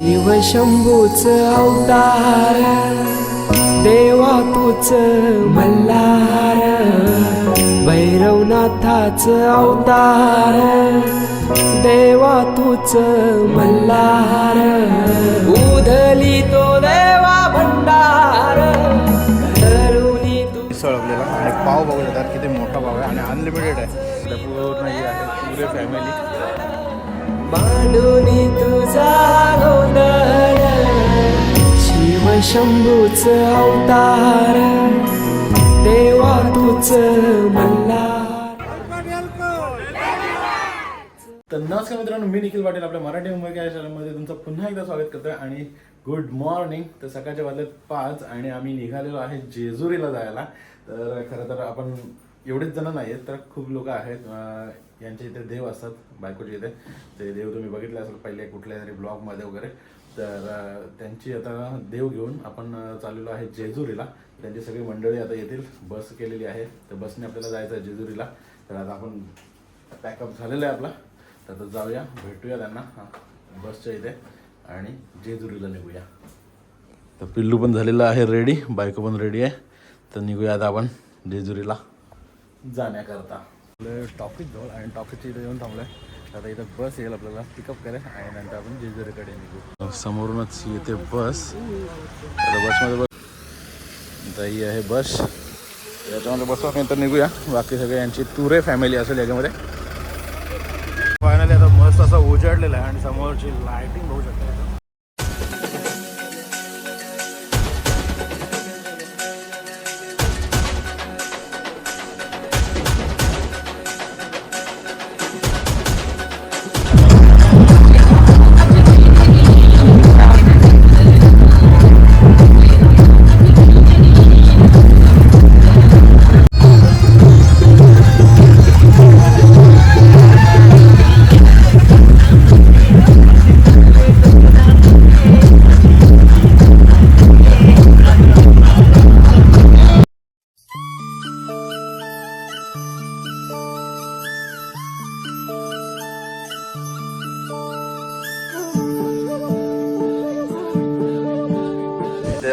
शिव शंभूच अवतार देवा तूच मल्हार भैरवनाथाच अवतार देवा तूच मल्हार. उधली तो देवा भंडार तरुणी तू मिसळ आणि पाव बघू शकतात किती मोठा पाव आहे आणि अनलिमिटेड आहे. पूर्ण ही आहे पुरे फॅमिली मांडूनी तुझा गोंधळ शिवशंभूच अवतार देवा तूच मल्ला तर नमस्कार मित्रांनो मी निखिल पाटील आपल्या मराठी मुंबई या चॅनलमध्ये तुमचं पुन्हा एकदा स्वागत करतोय आणि गुड मॉर्निंग तर सकाळच्या वाजल्यात पाच आणि आम्ही निघालेलो आहे जेजुरीला जायला. तर खरं तर आपण एवढेच जण नाही आहेत तर खूप लोक आहेत यांच्या इथे देव असतात बायकोच्या इथे. ते देव तुम्ही बघितले असेल पहिले कुठल्या तरी ब्लॉगमध्ये वगैरे. तर त्यांची आता देव घेऊन आपण चाललेलो आहे जेजुरीला. त्यांची सगळी मंडळी आता येतील. बस केलेली आहे. तर बसने आपल्याला जायचं आहे जेजुरीला. तर आता आपण पॅकअप झालेलं आहे आपला. तर आता जाऊया भेटूया त्यांना. बसच्या इथे. आणि जेजुरीला निघूया. तर पिल्लू पण झालेलं आहे रेडी बायको पण रेडी आहे. तर निघूया आता आपण जेजुरीला. जाण्याकरता. टॉपिक जवळ आणि टॉपिकच्या इथे येऊन थांबलोय. आता इथं बस येईल आपल्याला. पिकअप करेल आणि नंतर आपण जेजुरीकडे निघू. समोरूनच येते बस. आता बसमध्ये बस आता ही आहे बस. याच्यामध्ये बसवा नंतर निघूया. बाकी सगळे यांची तुरे फॅमिली असेल याच्यामध्ये. फायनली आता मस्त असा उजाडलेला आहे आणि समोरची लाइटिंग बघू शकता.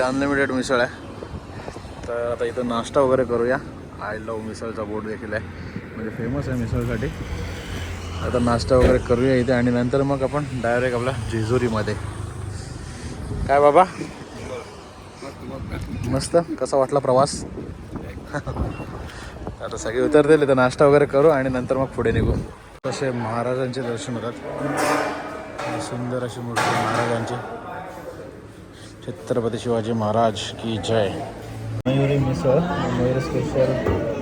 अनलिमिटेड मिसळ आहे. तर आता इथं नाश्ता वगैरे करूया. आय लव मिसळचा बोर्ड देखील आहे. म्हणजे फेमस आहे मिसळसाठी. आता नाश्ता वगैरे करूया इथे आणि नंतर मग आपण डायरेक्ट आपल्या जेजुरीमध्ये. काय बाबा? मस्त. कसा वाटला प्रवास? आता सगळे उतरतील तर नाश्ता वगैरे करू आणि नंतर मग पुढे निघू. तसे महाराजांचे दर्शन होतात. सुंदर अशी मूर्ती महाराजांची. छत्रपती शिवाजी महाराज की जय. मयुरी मिसळ मयुरी स्पेशल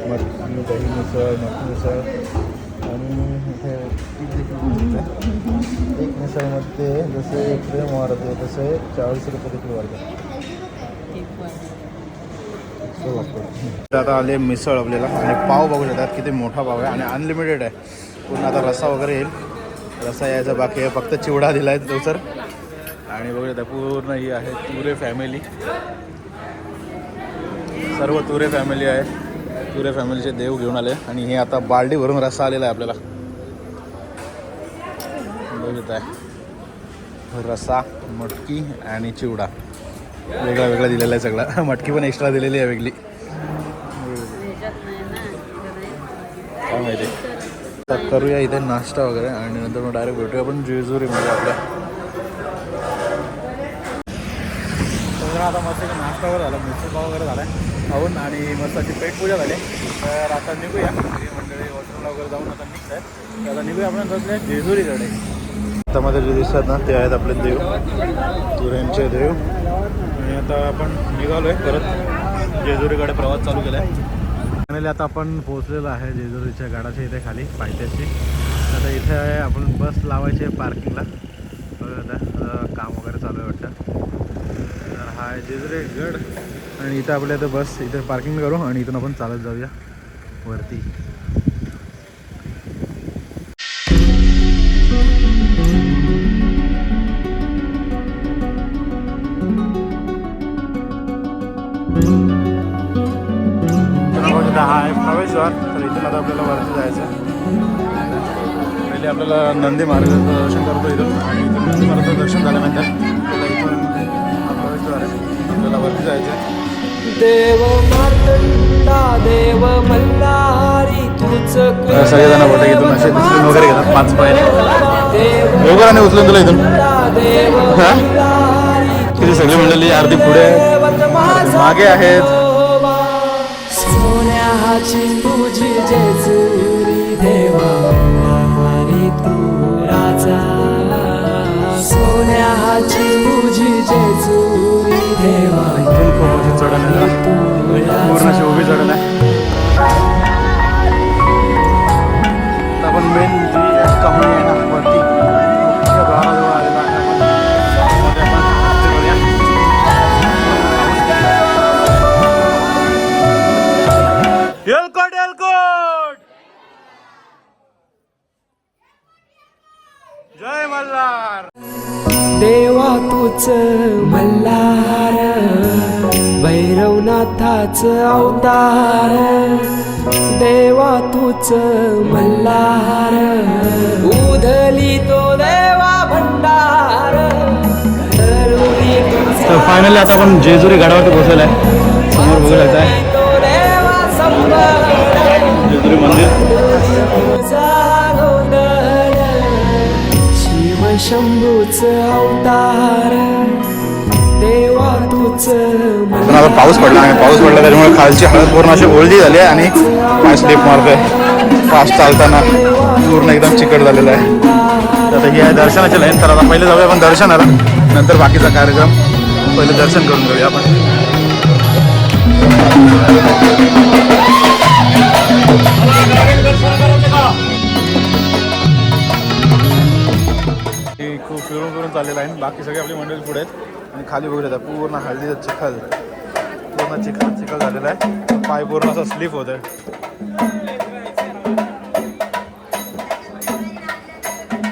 मटकी दही मिसळ मटकी मिसळ. आणि एक मिसळमध्ये जसे एक प्रेम वाढते तसे चाळीस रुपये देखील वाढते आता आले मिसळ आपल्याला. आणि पाव बघू शकतात किती मोठा पाव आहे. आणि अनलिमिटेड आहे. पूर्ण आता रसा वगैरे येईल. रसा यायचा बाकी आहे. फक्त चिवडा दिला आहे तो सर आणि बघूया पूर्ण ही आहे तुरे फॅमिली. सर्व तुरे फॅमिली आहे. तुरे फॅमिलीचे देव घेऊन आले. आणि हे आता बाल्डी भरून रस्सा आलेला आहे आपल्याला. बघत आहे. रस्सा मटकी आणि चिवडा. वेगळा वेगळा दिलेला आहे सगळा. मटकी पण एक्स्ट्रा दिलेली आहे वेगळी. काय माहिती? तर करूया इथे नाश्ता वगैरे. आणि नंतर मग डायरेक्ट भेटूया. आपण जेजुरीमध्ये आपल्या. सगळं आता मस्त नाश्ता वगैरे झाला मिसळ पाव वगैरे झाला. खाऊन आणि मस्त अशी पेटपूजा झाली. तर आता निघूया. मंडळी वॉशरूमला वगैरे जाऊन आता निघत आहे आता निघूया आपण सध्या जेजुरीकडे. आता जे दिसतात ना ते आहेत आपले देव. तुऱ्यांचे देव. आणि आता आपण निघालो आहे परत. जेजुरीकडे प्रवास चालू केला आहे फायनली आता आपण पोहोचलेलो आहे जेजुरीच्या गाडाच्या इथे खाली पायथ्याशी. आता इथे आपण बस लावायची आहे पार्किंगला. बघा आता काम वगैरे चालू आहे वाटतं. हा गड आणि इथं आपल्या इथं बस इथं पार्किंग करू आणि इथून आपण चालत जाऊया वरती. हा आहे प्रवेशद्वार. तर इथून आता आपल्याला वरती जायचं पहिले आपल्याला नंदी महाराजाचं दर्शन करतो इथून. आणि इथून नंदी महाराजाचं दर्शन झाल्यानंतर जायचं. देव मार्तंडा देव मल्हारी तुझ सगळेजण बोलतात इथून असे उचलून वगैरे घेतात पाच देव वगैरे उचलून तुला इथून. तिथे सगळी मंडळी अर्धी पुढे. मागे आहेत. देवा. सोन्याची तुझी जेजुरी जय मल्हार. देवा तूच मल्हार भैरवनाथाच अवतार. देवा तूच मल्हार उधली तो देवा भंडार. तर फायनली आता आपण जेजुरी गडावरती पोहोचलेलो आहे. समोर बघू लागत आहे जेजुरी मंदिर. शंभूच अवतार. देवा तूच पण आता पाऊस पडला आणि पाऊस पडला त्याच्यामुळे खालची हळद पूर्ण अशी ओळदी झाली आहे आणि पाय स्लिप मारतोय. फास्ट चालताना पूर्ण एकदम चिकट झालेलं आहे. तर आता ही आहे दर्शनाची लाईन. तर आता पहिले जाऊया आपण दर्शनाला. नंतर बाकीचा कार्यक्रम. पहिले दर्शन करून घेऊया आपण. चाललेला आहे बाकी सगळे आपली मंडळी पुढे आहेत. आणि खाली बघू येतात पूर्ण हळदीचं चिखल. पूर्ण चिखल चिखल झालेला आहे. पाय पूर्ण असं स्लिप होत आहे.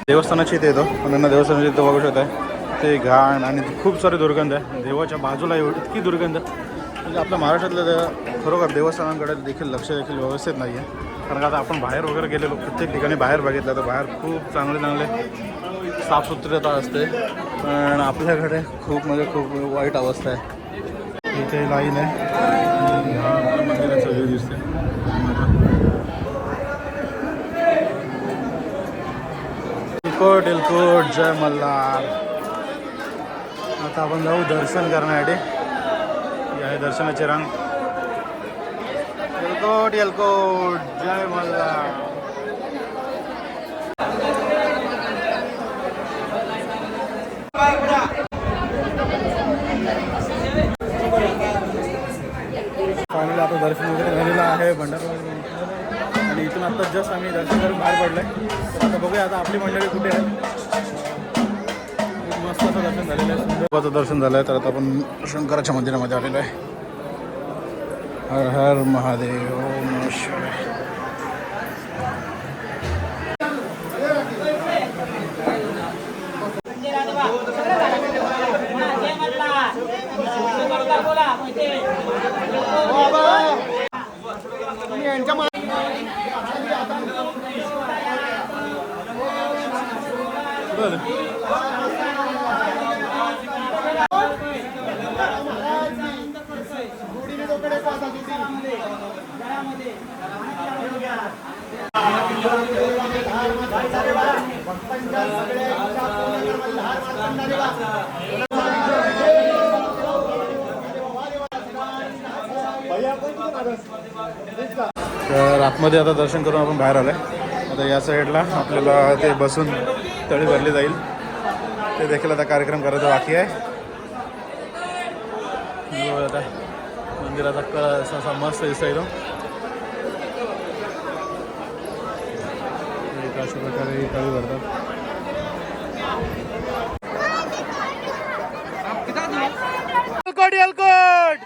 देवस्थानाची इथे येतो. पण देवस्थानाची इथं बघू शकताय. ते घाण आणि खूप सारे दुर्गंध आहे. देवाच्या बाजूला एवढी इतकी दुर्गंध. म्हणजे आपल्या महाराष्ट्रातलं खरोखर देवस्थानांकडे देखील लक्ष देखील व्यवस्थित नाही आहे कारण का आता आपण बाहेर वगैरे गेलेलो प्रत्येक ठिकाणी बाहेर बघितलं तर बाहेर खूप चांगले चांगले साफसुथरता असते. पण आपल्याकडे खूप म्हणजे खूप वाईट अवस्था आहे. इथे लाईन आहे. आणि हा व्ह्यू दिसते एलकोट एलकोट जय मल्हार. आता आपण जाऊ दर्शन करण्यासाठी. आहे दर्शनाची रांग. एलकोट एलकोट जय मल्हार फायनली आता दर्शन वगैरे झालेलं आहे भंडारा वगैरे झालेलं आहे. आणि इथून आता जस्ट आम्ही दर्शन करून बाहेर पडलोय. तर आता बघूया आता आपली मंडळी कुठे आहे मस्त असं दर्शन झालेलं आहे. सुंदर दर्शन झालं आहे तर आता आपण शंकराच्या मंदिरामध्ये आलेलो आहे. हर हर महादेव ओम नमः शिवाय कुठं आले? मध्ये आता दर्शन करून आपण बाहेर आलोय. आता या साईडला आपल्याला ते बसून तळी भरली जाईल. ते देखील आता कार्यक्रम करायचा बाकी आहे. आता मंदिराचा कळ असा असा मस्त दिसतो एकदम अशा प्रकारे तळी भरतात. अलकोट अलकोट!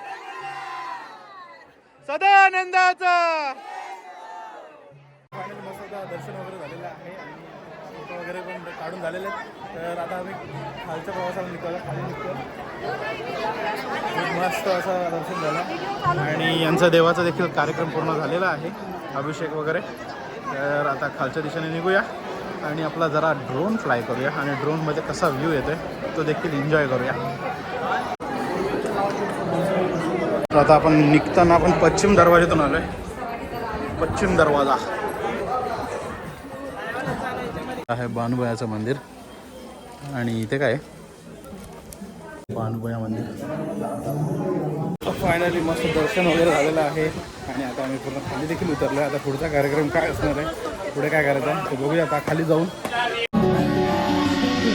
सदानंदाचा! दर्शन वगैरे झालेलं आहे आणि फोटो वगैरे पण काढून झालेले आहेत. तर आता आम्ही खालच्या प्रवासाला निघतो खाली निघतो मस्त असं दर्शन झालं. आणि यांचा देवाचा देखील कार्यक्रम पूर्ण झालेला आहे अभिषेक वगैरे. तर आता खालच्या दिशेने निघूया आणि आपला जरा ड्रोन फ्लाय करूया आणि ड्रोनमध्ये कसा व्ह्यू येतो आहे तो देखील एन्जॉय करूया. तर आता आपण निघताना आपण पश्चिम दरवाजातून आहे पश्चिम दरवाजा. आहे बानुबयाचं मंदिर. आणि इथे काय बानुबया मंदिर. फायनली मस्त दर्शन वगैरे झालेलं आहे. आणि आता आम्ही पूर्ण खाली देखील उतरलो आता पुढचा कार्यक्रम काय असणार आहे? पुढे काय करायचं आहे? ते बघूया. आता खाली जाऊन.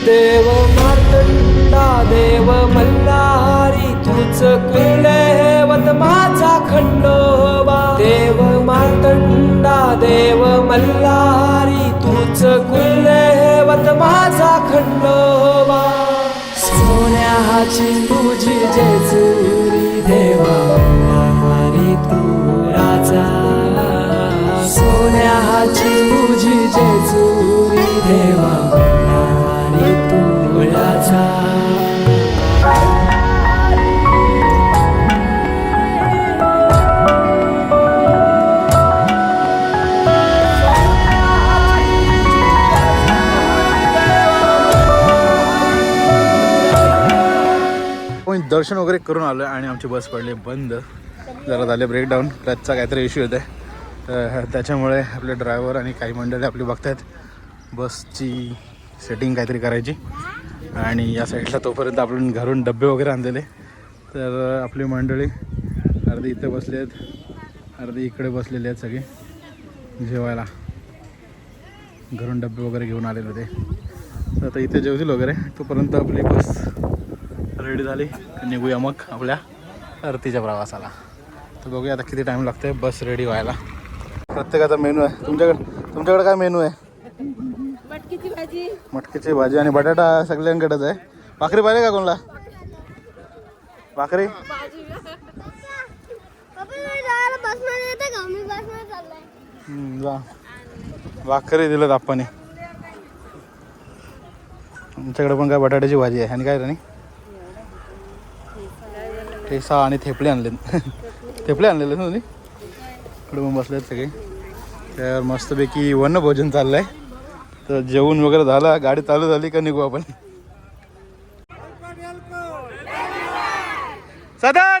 देव मार्तंडा देव मल्हारी तुझ कुलदेवत माझा खंडोबा. देव मार्तंडा देव मल्हारी तुझ कुलदेवत माझा खंडोबा. सोन्याची तुझी जे दर्शन वगैरे करून आलो आणि आमची बस पडली बंद. जरा झाले ब्रेकडाऊन क्लचचा काहीतरी इश्यू येत आहे तर त्याच्यामुळे आपले ड्रायव्हर आणि काही मंडळी आपली बघतायत. बसची सेटिंग काहीतरी करायची. आणि या साईडला तोपर्यंत आपण घरून डबे वगैरे आणलेले. तर आपली मंडळी अर्धी इथे बसले आहेत. अर्धी इकडे बसलेले आहेत सगळे. जेवायला. घरून डबे वगैरे घेऊन आलेले होते. तर आता इथे जेवतील वगैरे. तोपर्यंत आपली बस रेडी झाली. निघूया मग आपल्या आरतीच्या प्रवासाला. तर बघूया आता किती टाईम लागतोय बस रेडी व्हायला. प्रत्येकाचा मेनू आहे. तुमच्याकडे तुमच्याकडे काय मेनू आहे? मटकीची भाजी. मटकीची भाजी आणि बटाटा सगळ्यांकडेच आहे. भाकरी पाहिजे का कोणला? भाकरी? जा. भाकरी दिलं आप्पाने आमच्याकडे पण काय बटाट्याची भाजी आहे. आणि काय राणी ते सहा आणि थेपले आणले. थेपले आणलेले ना तुम्ही? इकडे पण बसलेत सगळे. तर मस्तपैकी वनभोजन चाललं आहे तर जेवण वगैरे झालं गाडी चालू झाली का निघू आपण? सदा